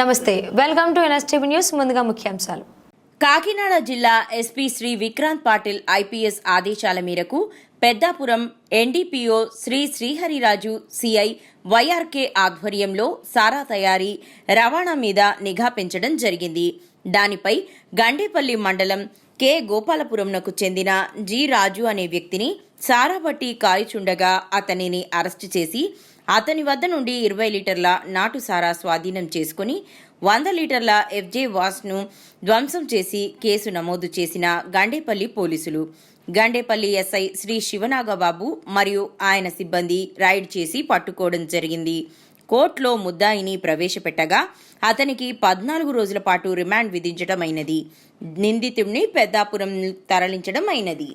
నమస్తే welcome to NSTV news ముందుగా ముఖ్యాంశాలు. కాకినాడ జిల్లా ఎస్పీ శ్రీ విక్రాంత్ పాటిల్ ఐపీఎస్ ఆదేశాల మేరకు Peddapuram NDPO Shri Srihariraju CI YRK ఆధ్వర్యంలో సారా తయారీ రవాణా మీద నిఘా పెంచడం జరిగింది. దానిపై గండేపల్లి మండలం కె. గోపాలపురంనకు చెందిన జి. రాజు అనే వ్యక్తిని సారా బట్టి కాల్చుండగా అతనిని అరెస్టు చేసి అతని వద్ద నుండి ఇరవై లీటర్ల నాటు సారా స్వాధీనం చేసుకుని వంద లీటర్ల ఎఫ్జే వాస్ను ధ్వంసం చేసి కేసు నమోదు చేసిన గండేపల్లి పోలీసులు. గండేపల్లి ఎస్ఐ శ్రీ శివనాగబాబు మరియు ఆయన సిబ్బంది రైడ్ చేసి పట్టుకోవడం జరిగింది. కోర్టులో ముద్దాయిని ప్రవేశపెట్టగా అతనికి పద్నాలుగు రోజుల పాటు రిమాండ్ విధించడం అయినది నిందితుడిని పెద్దాపురం తరలించడం అయినది